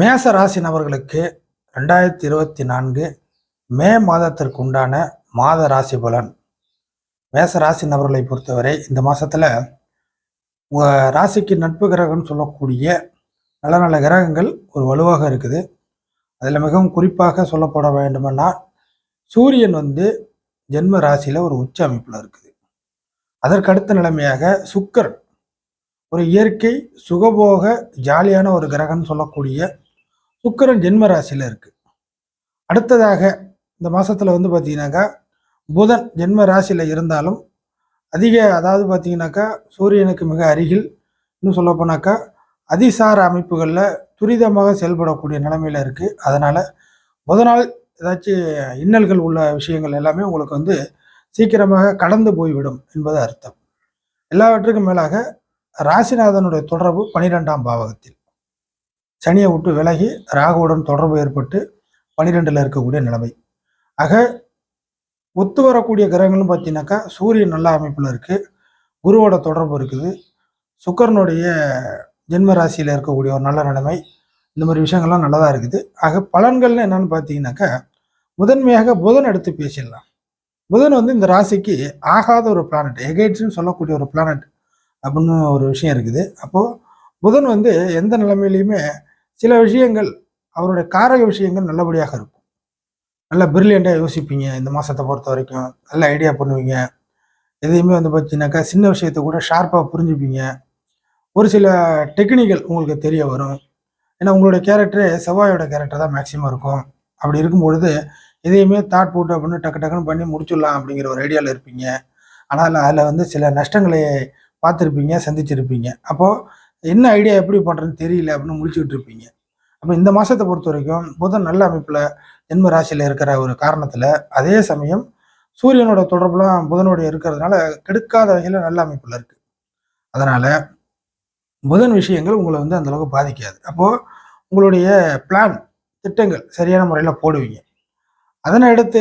மேச ராசி நபர்களுக்கு ரெண்டாயிரத்தி இருபத்தி நான்கு மே மாதத்திற்கு உண்டான மாத ராசி பலன். மேச ராசி நபர்களை பொறுத்தவரை இந்த மாதத்தில் உங்கள் ராசிக்கு நட்பு கிரகம்னு சொல்லக்கூடிய நல்ல நல்ல கிரகங்கள் ஒரு வலுவாக இருக்குது. அதில் மிகவும் குறிப்பாக சொல்லப்பட வேண்டுமென்னா சூரியன் வந்து ஜென்ம ராசியில் ஒரு உச்ச அமைப்பில் இருக்குது. அதற்கு அடுத்த நிலைமையாக சுக்கரன் ஒரு இயற்கை சுகபோக ஜாலியான ஒரு கிரகம்னு சொல்லக்கூடிய சுக்கரன் ஜென்ம ராசியில் இருக்குது அடுத்ததாக இந்த மாதத்தில் வந்து பார்த்தீங்கன்னாக்கா புதன் ஜென்ம ராசியில் இருந்தாலும் அதிக அதாவது பார்த்தீங்கன்னாக்கா சூரியனுக்கு மிக அருகில் இன்னும் சொல்லப்போனாக்கா அதிசார அமைப்புகளில் துரிதமாக செயல்படக்கூடிய நிலைமையில் இருக்குது அதனால் புதனால் ஏதாச்சும் இன்னல்கள் உள்ள விஷயங்கள் எல்லாமே உங்களுக்கு வந்து சீக்கிரமாக கடந்து போய்விடும் என்பது அர்த்தம். எல்லாவற்றுக்கும் மேலாக ராசிநாதனுடைய தொடர்பு பனிரெண்டாம் பாவகத்தில். சனியை விட்டு விலகி ராகுவுடன் தொடர்பு ஏற்பட்டு பனிரெண்டில் இருக்கக்கூடிய நிலைமை. ஆக ஒத்து வரக்கூடிய கிரகங்கள்னு பார்த்தீங்கன்னாக்கா சூரியன் நல்ல அமைப்பில் இருக்குது குருவோட தொடர்பு இருக்குது. சுக்கரனுடைய ஜென்ம ராசியில் இருக்கக்கூடிய ஒரு நல்ல நிலைமை. இந்த மாதிரி விஷயங்கள்லாம் நல்லதாக இருக்குது. ஆக பலன்கள்னு என்னென்னு பார்த்தீங்கன்னாக்கா முதன்மையாக புதன் எடுத்து பேசிடலாம். புதன் வந்து இந்த ராசிக்கு ஆகாத ஒரு பிளானட் எகைட்ஸ்னு சொல்லக்கூடிய ஒரு பிளானட் அப்படின்னு ஒரு விஷயம் இருக்குது. அப்போது புதன் வந்து எந்த நிலைமையிலையுமே சில விஷயங்கள் அவருடைய காரக விஷயங்கள் நல்லபடியாக இருக்கும். நல்லா பிரில்லியண்ட்டாக யோசிப்பீங்க இந்த மாதத்தை பொறுத்த வரைக்கும். நல்ல ஐடியா பண்ணுவீங்க. எதையுமே வந்து பார்த்தீங்கன்னாக்கா சின்ன விஷயத்தை கூட ஷார்ப்பாக புரிஞ்சுப்பீங்க. ஒரு சில டெக்னிக்கல் உங்களுக்கு தெரிய வரும். ஏன்னா உங்களுடைய கேரக்டரே செவ்வாயோட கேரக்டர் தான் மேக்ஸிமம் இருக்கும். அப்படி இருக்கும் பொழுது எதையுமே தாட் போட்டு அப்படின்னு டக்கு டக்குன்னு பண்ணி முடிச்சிடலாம் அப்படிங்கிற ஒரு ஐடியாவில் இருப்பீங்க. ஆனால் அதில் வந்து சில நஷ்டங்களை பார்த்துருப்பீங்க சந்திச்சிருப்பீங்க. அப்போது என்ன ஐடியா எப்படி பண்ணுறதுன்னு தெரியல அப்படின்னு முடிச்சுக்கிட்டு இருப்பீங்க. அப்போ இந்த மாதத்தை பொறுத்த வரைக்கும் புதன் நல்ல அமைப்பில் ஜென்ம ராசியில் இருக்கிற ஒரு காரணத்தில் அதே சமயம் சூரியனோட தொடர்புலாம் புதனுடைய இருக்கிறதுனால கெடுக்காத வகையில் நல்ல அமைப்பில் இருக்குது அதனால் புதன் விஷயங்கள் உங்களை வந்து அந்தளவுக்கு பாதிக்காது. அப்போது உங்களுடைய பிளான் திட்டங்கள் சரியான முறையில் போடுவீங்க. அதனை அடுத்து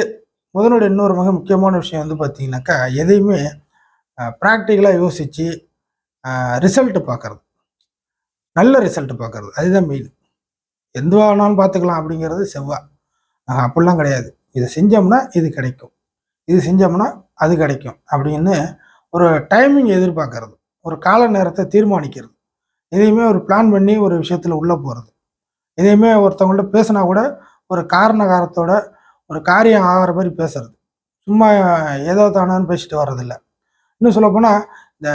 புதனுடைய இன்னொரு மிக முக்கியமான விஷயம் வந்து பார்த்தீங்கன்னாக்கா எதையுமே ப்ராக்டிக்கலாக யோசித்து ரிசல்ட் பார்க்குறது. நல்ல ரிசல்ட் பார்க்கறது. அதுதான் மெயின் எதுவானாலும் பார்த்துக்கலாம் அப்படிங்கிறது செவ்வாய் ஆஹ் அப்படிலாம் கிடையாது. இதை செஞ்சோம்னா இது கிடைக்கும். இது செஞ்சோம்னா அது கிடைக்கும் அப்படின்னு ஒரு டைமிங் எதிர்பார்க்கறது. ஒரு கால நேரத்தை தீர்மானிக்கிறது. எதையுமே ஒரு பிளான் பண்ணி ஒரு விஷயத்தில் உள்ளே போகிறது எதையுமே ஒருத்தவங்கள்ட்ட பேசினா கூட ஒரு காரணகாரத்தோட ஒரு காரியம் ஆகிற மாதிரி பேசுறது. சும்மா ஏதோ தானான்னு பேசிட்டு வர்றதில்ல. இன்னும் சொல்லப்போனால் இந்த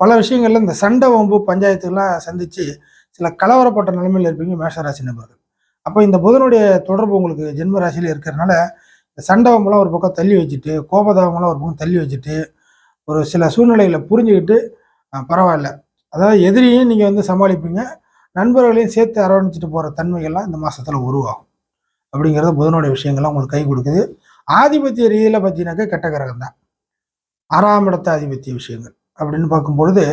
பல விஷயங்கள்ல இந்த சண்டை வம்பு பஞ்சாயத்துலாம் சந்திச்சு சில கலவரப்பட்ட நிலைமையில் இருப்பீங்க மேஷராசி நபர்கள் அப்போ இந்த புதனுடைய தொடர்பு உங்களுக்கு ஜென்ம ராசியில் இருக்கிறதுனால இந்த சண்டை வம்பெல்லாம் ஒரு பக்கம் தள்ளி வச்சுட்டு கோபதாபம்லாம் ஒரு பக்கம் தள்ளி வச்சுட்டு ஒரு சில சூழ்நிலைகளை புரிஞ்சுக்கிட்டு பரவாயில்ல. அதாவது எதிரியும் நீங்கள் வந்து சமாளிப்பீங்க. நண்பர்களையும் சேர்த்து அரவணைச்சிட்டு போகிற தன்மைகள்லாம் இந்த மாதத்தில் உருவாகும். அப்படிங்கிறது புதனுடைய விஷயங்கள்லாம் உங்களுக்கு கை கொடுக்குது. ஆதிபத்திய ரீதியில் பார்த்தீங்கன்னாக்கா கெட்ட கிரகம் தான் ஆறாம் இடத்த ஆதிபத்திய விஷயங்கள். அப்படின்னு பார்க்கும் பொழுது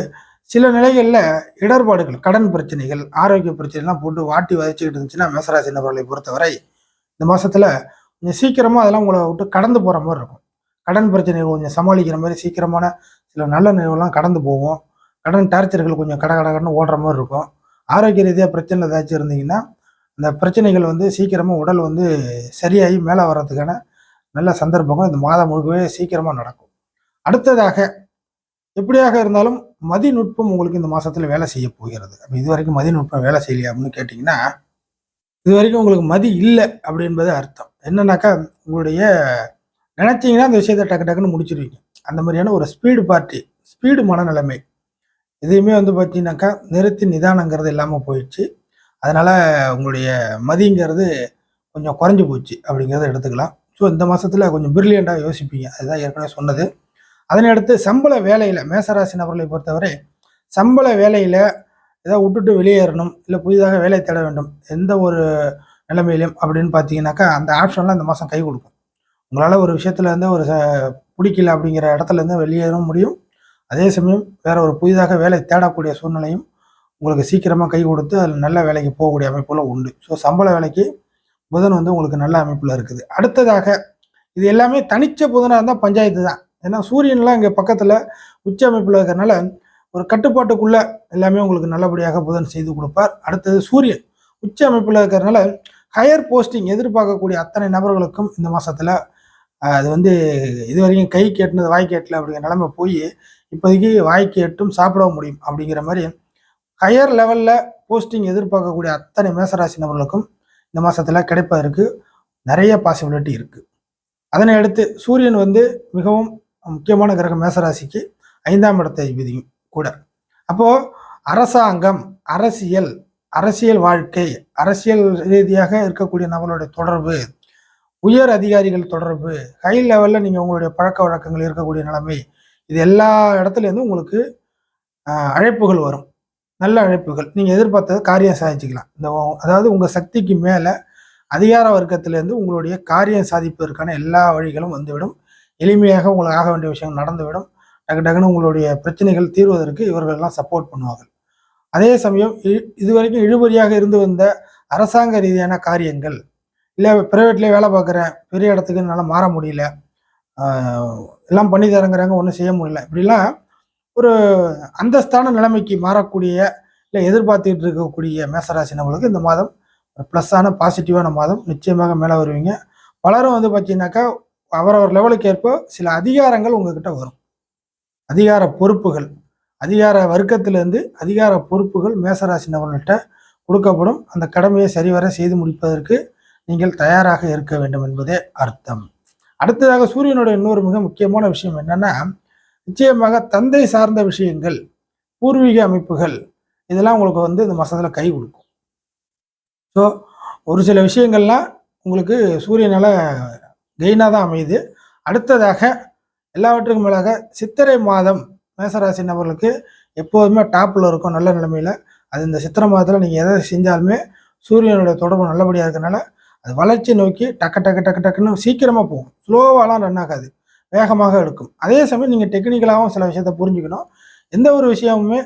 சில நிலைகளில் இடர்பாடுகள் கடன் பிரச்சனைகள் ஆரோக்கிய பிரச்சனைலாம் போட்டு வாட்டி வதச்சிக்கிட்டு இருந்துச்சுன்னா மேசராசி நபர்களை பொறுத்தவரை இந்த மாதத்தில் கொஞ்சம் சீக்கிரமாக அதெல்லாம் உங்களை விட்டு கடந்து போகிற மாதிரி இருக்கும். கடன் பிரச்சனைகள் கொஞ்சம் சமாளிக்கிற மாதிரி சீக்கிரமான சில நல்ல நினைவுலாம் கடந்து போகும். கடன் டார்ச்சர்கள் கொஞ்சம் கட கடகடன்னு ஓடுற மாதிரி இருக்கும். ஆரோக்கிய ரீதியாக பிரச்சனை ஏதாச்சும் இருந்தீங்கன்னா அந்த பிரச்சனைகள் வந்து சீக்கிரமாக உடல் வந்து சரியாகி மேலே வர்றதுக்கான நல்ல சந்தர்ப்பங்கள் இந்த மாதம் முழுக்கவே சீக்கிரமாக நடக்கும். அடுத்ததாக எப்படியாக இருந்தாலும் மதிநுட்பம் உங்களுக்கு இந்த மாசத்துல வேலை செய்ய போகிறது. அப்போ இது வரைக்கும் மதிநுட்பம் வேலை செய்யலையா அப்படின்னு கேட்டிங்கன்னா இது வரைக்கும் உங்களுக்கு மதி இல்லை அப்படின்பது அர்த்தம். என்னன்னாக்கா உங்களுடைய நினைச்சீங்கன்னா அந்த விஷயத்தை டக்கு டக்குன்னு முடிச்சிருவீங்க. அந்த மாதிரியான ஒரு ஸ்பீடு பார்ட்டி ஸ்பீடு மனநிலைமை. எதையுமே வந்து பார்த்தீங்கன்னாக்கா நிறுத்தி நிதானங்கிறது இல்லாமல் போயிடுச்சு. அதனால உங்களுடைய மதிங்கிறது கொஞ்சம் குறைஞ்சு போச்சு அப்படிங்கிறத எடுத்துக்கலாம். ஸோ இந்த மாதத்தில் கொஞ்சம் பிரில்லியண்டாக யோசிப்பீங்க. அதுதான் ஏற்கனவே சொன்னது. அதனை அடுத்து சம்பள வேலையில் மேசராசி நபர்களை பொறுத்தவரை சம்பள வேலையில் ஏதாவது விட்டுட்டு வெளியேறணும் இல்லை புதிதாக வேலை தேட வேண்டும் எந்த ஒரு நிலைமையிலும் அப்படின்னு பார்த்தீங்கன்னாக்கா அந்த ஆப்ஷன்லாம் இந்த மாதம் கை கொடுக்கும். உங்களால் ஒரு விஷயத்துலேருந்து ஒரு ச- பிடிக்கல அப்படிங்கிற இடத்துலேருந்து வெளியேறவும் முடியும். அதே சமயம் வேற ஒரு புதிதாக வேலை தேடக்கூடிய சூழ்நிலையும் உங்களுக்கு சீக்கிரமாக கை கொடுத்து அதில் நல்ல வேலைக்கு போகக்கூடிய அமைப்புகளும் உண்டு. ஸோ சம்பள வேலைக்கு புதன் வந்து உங்களுக்கு நல்ல அமைப்பில் இருக்குது. அடுத்ததாக இது எல்லாமே தனிச்ச புதனாக இருந்தால் பஞ்சாயத்து தான். ஏன்னா சூரியன்லாம் இங்கே பக்கத்தில் உச்ச அமைப்பில் இருக்கிறனால ஒரு கட்டுப்பாட்டுக்குள்ளே எல்லாமே உங்களுக்கு நல்லபடியாக புதன் செய்து கொடுப்பார். அடுத்தது சூரியன் உச்ச அமைப்பில் இருக்கிறனால ஹையர் போஸ்டிங் எதிர்பார்க்கக்கூடிய அத்தனை நபர்களுக்கும் இந்த மாதத்தில் அது வந்து இது வரைக்கும் கை கேட்டுனது வாய் கேட்டல அப்படிங்கிற நிலமை போய் இப்போதைக்கு வாய் கேட்டும் சாப்பிட முடியும் அப்படிங்கிற மாதிரி ஹையர் லெவலில் போஸ்டிங் எதிர்பார்க்கக்கூடிய அத்தனை மேசராசி நபர்களுக்கும் இந்த மாதத்தில் கிடைப்பதற்கு நிறைய பாசிபிலிட்டி இருக்குது அதனை அடுத்து சூரியன் வந்து மிகவும் முக்கியமான கிரகம் மேசராசிக்கு ஐந்தாம் இடத்தை விதியும் கூட. அப்போது அரசாங்கம் அரசியல் அரசியல் வாழ்க்கை அரசியல் ரீதியாக இருக்கக்கூடிய நபர்களுடைய தொடர்பு உயர் அதிகாரிகள் தொடர்பு ஹை லெவலில் நீங்கள் உங்களுடைய பழக்க வழக்கங்கள் இருக்கக்கூடிய நிலைமை இது எல்லா இடத்துலேருந்தும் உங்களுக்கு அழைப்புகள் வரும். நல்ல அழைப்புகள். நீங்கள் எதிர்பார்த்தது காரியம் சாதிச்சுக்கலாம். இந்த அதாவது உங்கள் சக்திக்கு மேலே அதிகார வர்க்கத்திலேருந்து உங்களுடைய காரியம் சாதிப்பதற்கான எல்லா வழிகளும் வந்துவிடும். எளிமையாக உங்களுக்கு ஆக வேண்டிய விஷயங்கள் நடந்துவிடும். டக்கு டக்குன்னு உங்களுடைய பிரச்சனைகள் தீர்வதற்கு இவர்கள் எல்லாம் சப்போர்ட் பண்ணுவார்கள். அதே சமயம் இதுவரைக்கும் இழுபறியாக இருந்து வந்த அரசாங்க ரீதியான காரியங்கள் இல்லை ப்ரைவேட்லேயே வேலை பார்க்குறேன் பெரிய இடத்துக்கு என்னால் மாற முடியல எல்லாம் பண்ணி தரங்கிறாங்க ஒன்றும் செய்ய முடியல. இப்படிலாம் ஒரு அந்தஸ்தான நிலைமைக்கு மாறக்கூடிய இல்லை எதிர்பார்த்துக்கிட்டு இருக்கக்கூடிய மேசராசி நம்மளுக்கு இந்த மாதம் ஒரு ப்ளஸ்ஸான பாசிட்டிவான மாதம் நிச்சயமாக மேலே வருவீங்க. பலரும் வந்து பார்த்தீங்கன்னாக்கா அவரவர் லெவலுக்கு ஏற்ப சில அதிகாரங்கள் உங்ககிட்ட வரும். அதிகார பொறுப்புகள். அதிகார வர்க்கத்திலிருந்து அதிகார பொறுப்புகள் மேசராசி நபர்கள்ட்ட கொடுக்கப்படும். அந்த கடமையை சரிவர செய்து முடிப்பதற்கு நீங்கள் தயாராக இருக்க வேண்டும் என்பதே அர்த்தம். அடுத்ததாக சூரியனுடைய இன்னொரு மிக முக்கியமான விஷயம் என்னன்னா நிச்சயமாக தந்தை சார்ந்த விஷயங்கள் பூர்வீக அமைப்புகள் இதெல்லாம் உங்களுக்கு வந்து இந்த மாதத்தில் கை கொடுக்கும். ஸோ ஒரு சில விஷயங்கள்லாம் உங்களுக்கு சூரியனால் கெயினாக தான் அமையுது. அடுத்ததாக எல்லாவற்றுக்கும் மேலாக சித்திரை மாதம் மேசராசி நபர்களுக்கு எப்போதுமே டாப்பில் இருக்கும் நல்ல நிலைமையில். அது இந்த சித்திரை மாதத்தில் நீங்கள் எதை செஞ்சாலுமே சூரியனுடைய தொடர்பு நல்லபடியாக இருக்கிறனால அது வளர்ச்சி நோக்கி டக்கு டக்கு டக்கு டக்குன்னு சீக்கிரமாக போகும். ஸ்லோவாலாம் ரன் ஆகாது. வேகமாக எடுக்கும். அதே சமயம் நீங்கள் டெக்னிக்கலாகவும் சில விஷயத்த புரிஞ்சுக்கணும். எந்த ஒரு விஷயமுமே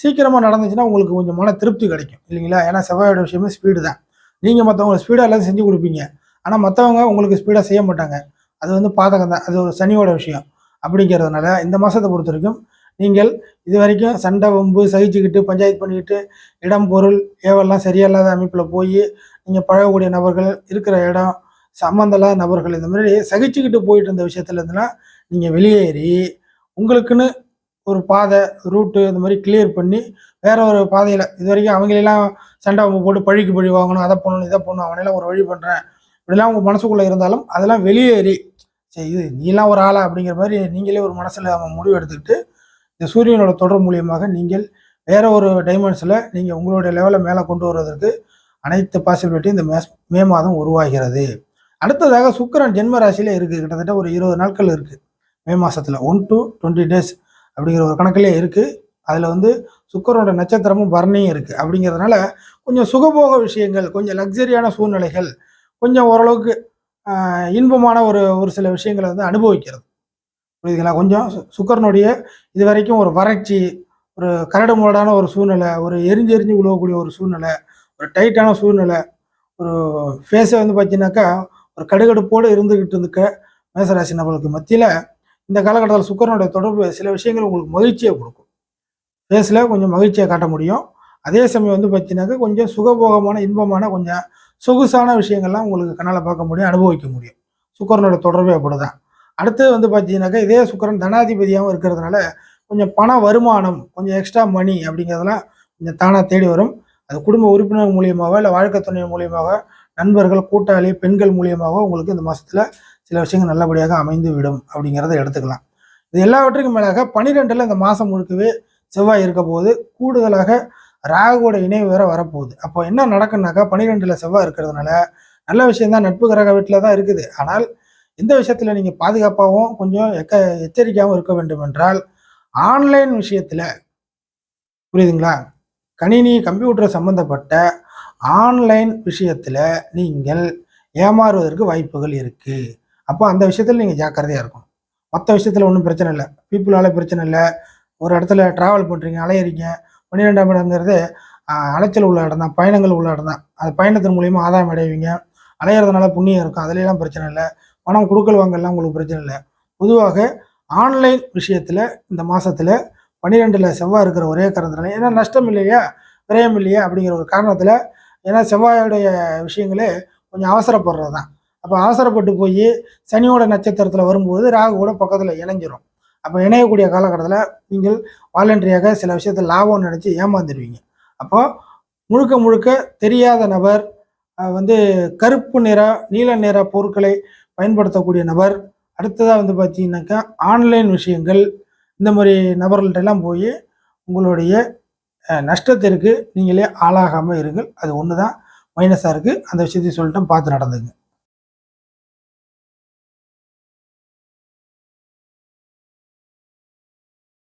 சீக்கிரமாக நடந்துச்சுன்னா உங்களுக்கு கொஞ்சம் மன திருப்தி கிடைக்கும். இல்லைங்களா? ஏன்னா செவ்வாயோட விஷயமே ஸ்பீடு தான். நீங்கள் மற்றவங்க ஸ்பீடாக எல்லாம் செஞ்சு கொடுப்பீங்க. ஆனால் மற்றவங்க உங்களுக்கு ஸ்பீடாக செய்ய மாட்டாங்க. அது வந்து பாதகம் தான். அது ஒரு சனியோட விஷயம் அப்படிங்கிறதுனால இந்த மாதத்தை பொறுத்த வரைக்கும் நீங்கள் இது வரைக்கும் சண்டை வம்பு சகிச்சுக்கிட்டு பஞ்சாயத்து பண்ணிக்கிட்டு இடம் பொருள் ஏவெல்லாம் சரியில்லாத அமைப்பில் போய் நீங்கள் பழகக்கூடிய நபர்கள் இருக்கிற இடம் சம்மந்தலாத நபர்கள் இந்த மாதிரி சகிச்சுக்கிட்டு போயிட்டு இருந்த விஷயத்துல இருந்தெல்லாம் நீங்கள் வெளியேறி உங்களுக்குன்னு ஒரு பாதை ரூட்டு இந்த மாதிரி கிளியர் பண்ணி வேற ஒரு பாதையில் இது வரைக்கும் அவங்களெல்லாம் சண்டை வம்பு போட்டு பழிக்கு பழி வாங்கணும் அதை பண்ணணும் இதை பண்ணணும் அவனெல்லாம் ஒரு வழி பண்ணுறேன் இப்படிலாம் உங்கள் மனசுக்குள்ளே இருந்தாலும் அதெல்லாம் வெளியேறி சரி இது நீலாம் ஒரு ஆளா அப்படிங்கிற மாதிரி நீங்களே ஒரு மனசில் முடிவு எடுத்துக்கிட்டு இந்த சூரியனோட தொடர் மூலியமாக நீங்கள் வேற ஒரு டைமென்ஷனில் நீங்கள் உங்களுடைய லெவலை மேலே கொண்டு வருவதற்கு அனைத்து பாசிபிலிட்டியும் இந்த மேஸ் மே மாதம் உருவாகிறது. அடுத்ததாக சுக்கிரன் ஜென்ம ராசியில் இருக்குது கிட்டத்தட்ட ஒரு இருபது நாட்கள் இருக்குது மே மாதத்தில் ஒன் டு டுவெண்ட்டி டேஸ் அப்படிங்கிற ஒரு கணக்கிலே இருக்குது அதில் வந்து சுக்கரனோட நட்சத்திரமும் பரணியும் இருக்குது அப்படிங்கிறதுனால கொஞ்சம் சுகபோக விஷயங்கள் கொஞ்சம் லக்ஸரியான சூழ்நிலைகள் கொஞ்சம் ஓரளவுக்கு இன்பமான ஒரு ஒரு சில விஷயங்களை வந்து அனுபவிக்கிறது. புரியுதுங்களா? கொஞ்சம் சு- இது வரைக்கும் ஒரு வறட்சி ஒரு கரடு முரடான ஒரு சூழ்நிலை ஒரு எரிஞ்சு எரிஞ்சு உழுவக்கூடிய ஒரு சூழ்நிலை ஒரு டைட்டான சூழ்நிலை ஒரு ஃபேஸை வந்து பார்த்தீங்கன்னாக்கா ஒரு கடுகடுப்போடு இருந்துக்கிட்டு இருக்க மேசராசி நபர்களுக்கு மத்தியில் இந்த காலகட்டத்தில் சுக்கரனுடைய தொடர்பு சில விஷயங்கள் உங்களுக்கு மகிழ்ச்சியை கொடுக்கும். ஃபேஸில் கொஞ்சம் மகிழ்ச்சியை காட்ட முடியும். அதே சமயம் வந்து பார்த்தீங்கன்னாக்கா கொஞ்சம் சுகபோகமான இன்பமான கொஞ்சம் சொகுசான விஷயங்கள்லாம் உங்களுக்கு கண்ணால் பார்க்க முடியும் அனுபவிக்க முடியும். சுக்கரனோட தொடர்பே அப்படிதான். அடுத்து வந்து பார்த்தீங்கன்னாக்கா இதே சுக்கரன் தனாதிபதியாகவும் இருக்கிறதுனால கொஞ்சம் பண வருமானம் கொஞ்சம் எக்ஸ்ட்ரா மணி அப்படிங்கிறதெல்லாம் கொஞ்சம் தானாக தேடி வரும். அது குடும்ப உறுப்பினர் மூலியமாக இல்லை வாழ்க்கை துணை மூலியமாக நண்பர்கள் கூட்டாளி பெண்கள் மூலியமாக உங்களுக்கு இந்த மாதத்தில் சில விஷயங்கள் நல்லபடியாக அமைந்து விடும் அப்படிங்கிறத எடுத்துக்கலாம். இது எல்லாவற்றுக்கும் மேலாக பன்னிரெண்டில் இந்த மாதம் முழுக்கவே செவ்வாய் இருக்க போது கூடுதலாக ராகுவோட இணைவு வேற வரப்போகுது. அப்போ என்ன நடக்குன்னாக்கா பனிரெண்டுல செவ்வாய் இருக்கிறதுனால நல்ல விஷயம்தான். நட்பு கிரக வீட்டில் தான் இருக்குது. ஆனால் இந்த விஷயத்தில் நீங்கள் பாதுகாப்பாகவும் கொஞ்சம் எக்க எச்சரிக்கையாகவும் இருக்க வேண்டும் என்றால் ஆன்லைன் விஷயத்தில் புரியுதுங்களா? கணினி கம்ப்யூட்டர் சம்பந்தப்பட்ட ஆன்லைன் விஷயத்தில் நீங்கள் ஏமாறுவதற்கு வாய்ப்புகள் இருக்குது அப்போ அந்த விஷயத்தில் நீங்கள் ஜாக்கிரதையாக இருக்கணும். மற்ற விஷயத்தில் ஒன்றும் பிரச்சனை இல்லை. பீப்புளால பிரச்சனை இல்லை. ஒரு இடத்துல ட்ராவல் பண்ணுறீங்க அலையிறீங்க பன்னிரெண்டாம் இடம்ங்கிறது அலைச்சல் உள்ள இடம் தான் பயணங்கள் உள்ள இடம் தான். அது பயணத்தின் மூலியமாக ஆதாயம் அடைவீங்க. அலையிறதுனால புண்ணியம் இருக்கும் அதுலலாம் பிரச்சனை இல்லை. பணம் கொடுக்கல் வாங்கலாம் உங்களுக்கு பிரச்சனை இல்லை. பொதுவாக ஆன்லைன் விஷயத்தில் இந்த மாதத்தில் பன்னிரெண்டில் செவ்வாய் இருக்கிற ஒரே காரணத்தினால ஏன்னா நஷ்டம் இல்லையா விரயம் இல்லையா அப்படிங்கிற ஒரு காரணத்தில் ஏன்னா செவ்வாயோடைய விஷயங்களே கொஞ்சம் அவசரப்படுறது தான் அப்போ அவசரப்பட்டு போய் சனியோட நட்சத்திரத்தில் வரும்போது ராகு கூட பக்கத்தில் இணைஞ்சிரும். அப்போ இணையக்கூடிய காலகட்டத்தில் நீங்கள் வாலண்டரியாக சில விஷயத்தை லாபம் நினச்சி ஏமாந்துடுவீங்க. அப்போது முழுக்க முழுக்க தெரியாத நபர் வந்து கருப்பு நிற நீல நிற பொருட்களை பயன்படுத்தக்கூடிய நபர் அடுத்ததாக வந்து பார்த்தீங்கன்னாக்கா ஆன்லைன் விஷயங்கள் இந்த மாதிரி நபர்கள்ட்ட எல்லாம் போய் உங்களுடைய நஷ்டத்திற்கு நீங்களே ஆளாகாமல் இருங்கள். அது ஒன்று தான் மைனஸாக இருக்குது அந்த விஷயத்தையும் சொல்லிட்டு பார்த்து நடந்துங்க.